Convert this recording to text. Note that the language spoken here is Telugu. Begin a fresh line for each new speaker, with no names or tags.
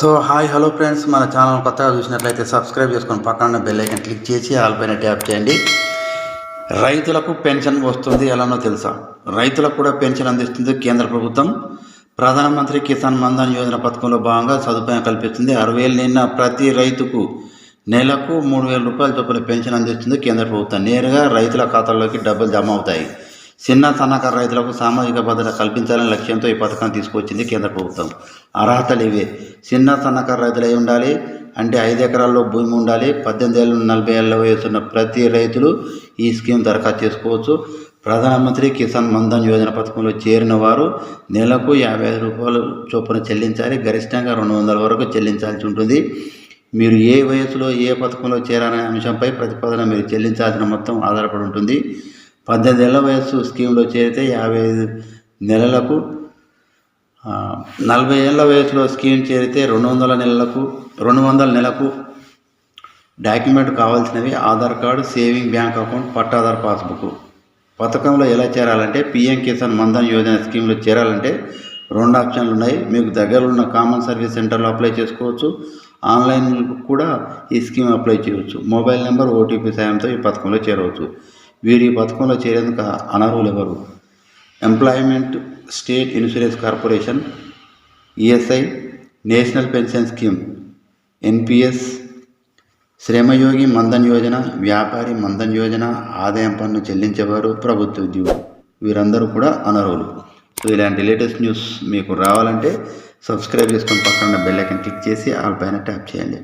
సో హాయ్ హలో ఫ్రెండ్స్ మన ఛానల్ కొత్తగా చూసినట్లయితే సబ్స్క్రైబ్ చేసుకొని పక్కన బెల్ ఐకన్ క్లిక్ చేసి ఆల్ పైన ట్యాప్ చేయండి. రైతులకు పెన్షన్ వస్తుంది ఎలానో తెలుసా? రైతులకు కూడా పెన్షన్ అందిస్తుంది కేంద్ర ప్రభుత్వం. ప్రధానమంత్రి కిసాన్ మన్ధన్ యోజన పథకంలో భాగంగా సదుపాయం కల్పిస్తుంది. అరవై ఏళ్ళు నిన్న ప్రతి రైతుకు నెలకు మూడు వేల రూపాయల చొప్పున పెన్షన్ అందిస్తుంది కేంద్ర ప్రభుత్వం. నేరుగా రైతుల ఖాతాల్లోకి డబ్బులు జమ అవుతాయి. చిన్న సన్నకారు రైతులకు సామాజిక భద్రత కల్పించాలనే లక్ష్యంతో ఈ పథకం తీసుకొచ్చింది కేంద్ర ప్రభుత్వం. అర్హతలు ఇవే చిన్న సన్నకారు రైతులు ఉండాలి అంటే ఐదు ఎకరాల్లో భూమి ఉండాలి పద్దెనిమిది ఏళ్ళు నలభై ఏళ్ళ వయసున్న ప్రతి రైతులు ఈ స్కీమ్ దరఖాస్తు చేసుకోవచ్చు. ప్రధానమంత్రి కిసాన్ మన్ధన్ యోజన పథకంలో చేరిన వారు నెలకు యాభై ఐదు రూపాయలు చొప్పున చెల్లించాలి గరిష్టంగా రెండు వందల వరకు చెల్లించాల్సి ఉంటుంది. మీరు ఏ వయసులో ఏ పథకంలో చేరాలనే అంశంపై ప్రతిపాదన మీరు చెల్లించాల్సిన మొత్తం ఆధారపడి ఉంటుంది. పద్దెనిమిది ఏళ్ళ వయస్సు స్కీమ్లో చేరితే యాభై ఐదు నెలలకు నలభై ఏళ్ళ వయసులో స్కీమ్ చేరితే రెండు వందల నెలలకు రెండు వందల నెలకు డాక్యుమెంట్ కావాల్సినవి Aadhaar card saving bank account pattadar passbook. పథకంలో ఎలా చేరాలంటే పిఎం కిసాన్ మన్ధన్ యోజన స్కీమ్లో చేరాలంటే రెండు ఆప్షన్లు ఉన్నాయి. మీకు దగ్గరలో ఉన్న కామన్ సర్వీస్ సెంటర్లో అప్లై చేసుకోవచ్చు. ఆన్లైన్ కూడా ఈ స్కీమ్ అప్లై చేయవచ్చు. మొబైల్ నెంబర్ ఓటీపీ సాయంతో ఈ పథకంలో చేరవచ్చు. వీరి ఈ పథకంలో చేరేందుకు అనర్హులు ఎవరు employment state insurance corporation ESI national pension scheme NPS Shramyogi Maandhan Yojana Vyapari Maandhan Yojana ఆదాయం పన్ను చెల్లించేవారు ప్రభుత్వ ఉద్యోగులు వీరందరూ కూడా అనర్హులు. సో ఇలాంటి లేటెస్ట్ న్యూస్ మీకు రావాలంటే సబ్స్క్రైబ్ చేసుకొని పక్కన బెల్ ఐకన్ క్లిక్ చేసి ఆల్ పైన ట్యాప్ చేయండి.